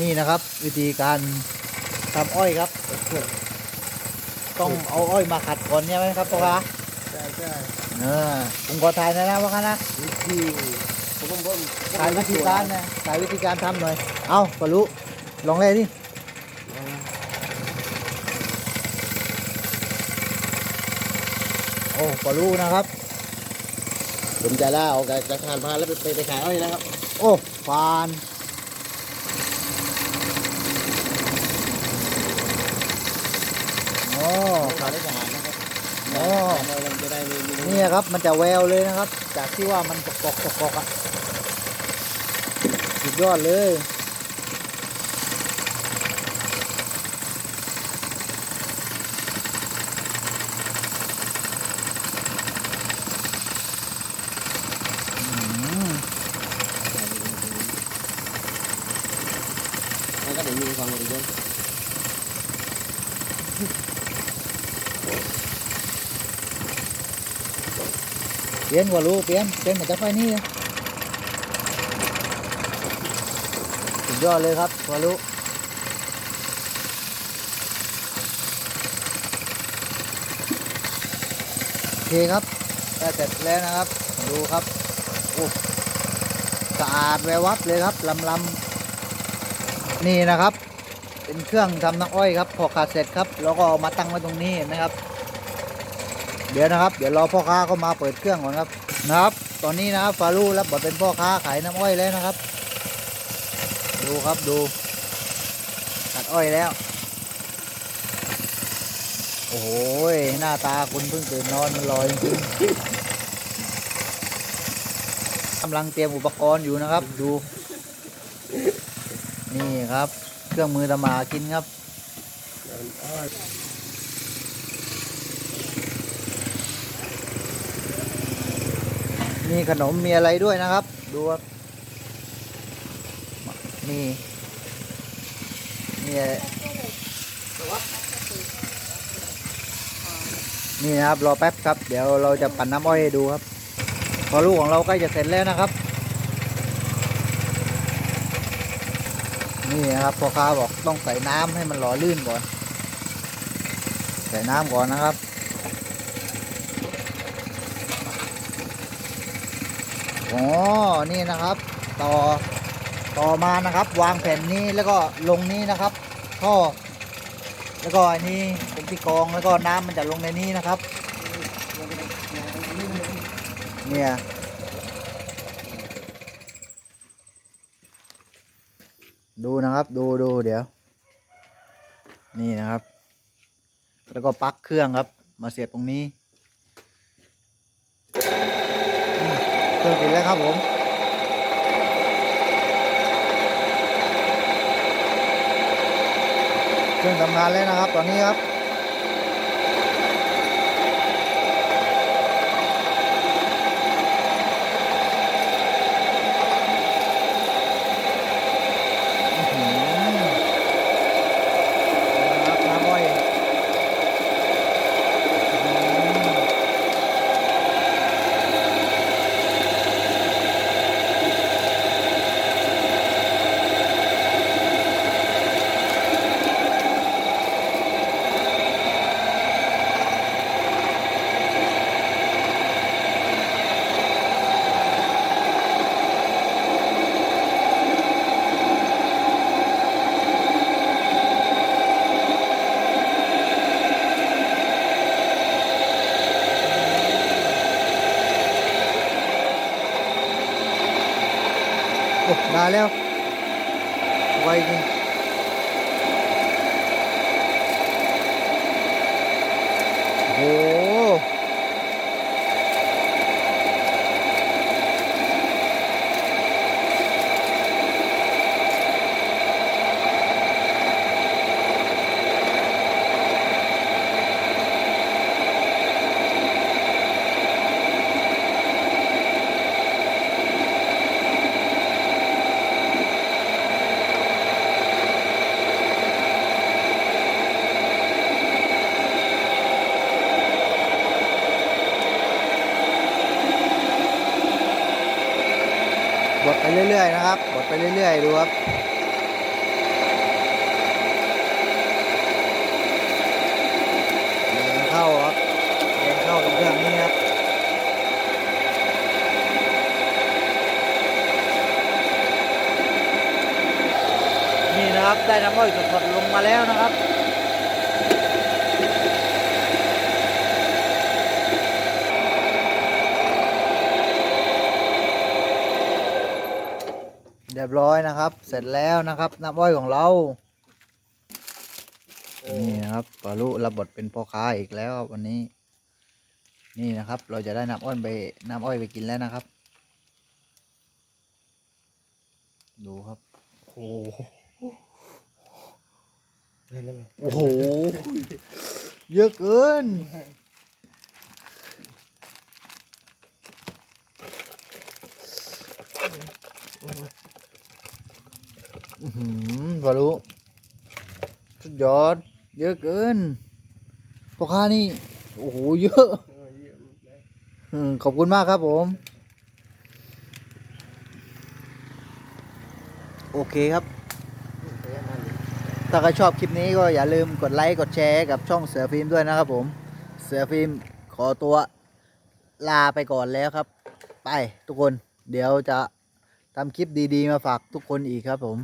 นี่นะครับ วิธีการทำอ้อยครับ ต้องเอาอ้อยมาขัดก่อนใช่ไหมครับพ่อค้าใช่ใช่เออผมขอถ่ายหนะนะพ่อค้านะวิธีผมผมผมถ่ายวิธีการนะถ่ายวิธีการทำหน่อย เอาปะลุลองเลยดิโอ้ปะลุนะครับ ผมจะล่าเอากระทานพาแล้วไปไปไปขายอ้อยนะครับ โอ้ฟาน อ้ขายได้ทหารนะครับโอ้เรายังจะได้มีมีนี่ครับมันจะแววเลยนะครับ จากที่ว่ามันกอกกกกอะสุดยอดเลย อืมแล้วก็เดี๋ยวมีความรู้เยอะ เปลี่ยนว่ารู้เปลี่ยนเปลี่ยนมาจากไฟนี่เลยสุดยอดเลยครับว่ารู้โอเคครับได้เสร็จแล้วนะครับ ดูครับโอ้สะอาดแวววับเลยครับลำลำนี่นะครับ เป็นเครื่องทำน้ำอ้อยครับพอขาดเสร็จครับแล้วก็เอามาตั้งไว้ตรงนี้นไหมครับ เดี๋ยวนะครับ เดี๋ยวรอพ่อค้าเข้ามาเปิดเครื่องก่อนครับนะครับ ตอนนี้นะครับฟารูรับบทเป็นพ่อค้าขายน้ำอ้อยแล้วนะครับ ดูครับดูตัดอ้อยแล้ว โอ้โหหน้าตาคุณเพิ่งตื่นนอนมันลอยจริงกำลังเตรียมอุปกรณ์อยู่นะครับ ดู นี่ครับ เครื่องมือตำมากินครับมีขนมมีอะไรด้วยนะครับ ดูครับนี่นี่นี่นะครับรอแป๊บครับ เดี๋ยวเราจะปั่นน้ำอ้อยให้ดูครับ พอลูกของเราใกล้จะเสร็จแล้วนะครับ นี่นะครับพ่อค้าบอกต้องใส่น้ำให้มันหล่อลื่นก่อน ใส่น้ำก่อนนะครับ อ๋อ นี่นะครับ ต่อ ต่อมานะครับ วางแผ่นนี้แล้วก็ลงนี้นะครับท่อแล้วก็อันนี้เป็นที่กองแล้วก็น้ำมันจะลงในนี้นะครับ เนี่ย ดูนะครับ ดูดูเดี๋ยว นี่นะครับ แล้วก็ปลั๊กเครื่องครับ มาเสียบตรงนี้ เครื่องติดแล้วครับผมเครื่องทำงานแล้วนะครับ ตอนนี้ครับ อื้อหือนะครับน้ำอ้อยอื้อหือ โอ้ มาแล้ว ไวจริง บดไปเรื่อยๆนะครับ บดไปเรื่อยๆ ดูครับเรงเข้าครับเรงเข้าตรงเรื่องนี้ครับนี่นะครับได้น้ำอ้อยสดๆลงมาแล้วนะครับ รียบร้อยนะครับ เสร็จแล้วนะครับ น้ำอ้อยของเรา นี่นะครับปารุรับบทเป็นพ่อค้าอีกแล้วครับวันนี้ นี่นะครับ เราจะได้น้ำอ้อยไปน้ำอ้อยไปกินแล้วนะครับ ดูครับโอ้โหเล่นได้ไหมโอ้โหเยอะเกิน อื้อหือบารุสุดยอด เยอะเกินพ่อค้านี่ โอ้โห เยอะอืมขอบคุณมากครับผม โอเคครับ ถ้าใครชอบคลิปนี้ก็อย่าลืมกดไลค์ กดแชร์กับช่องเสือฟิล์มด้วยนะครับผม เสือฟิล์มขอตัวลาไปก่อนแล้วครับ ไปทุกคน เดี๋ยวจะทำคลิปดีๆ มาฝากทุกคนอีกครับผม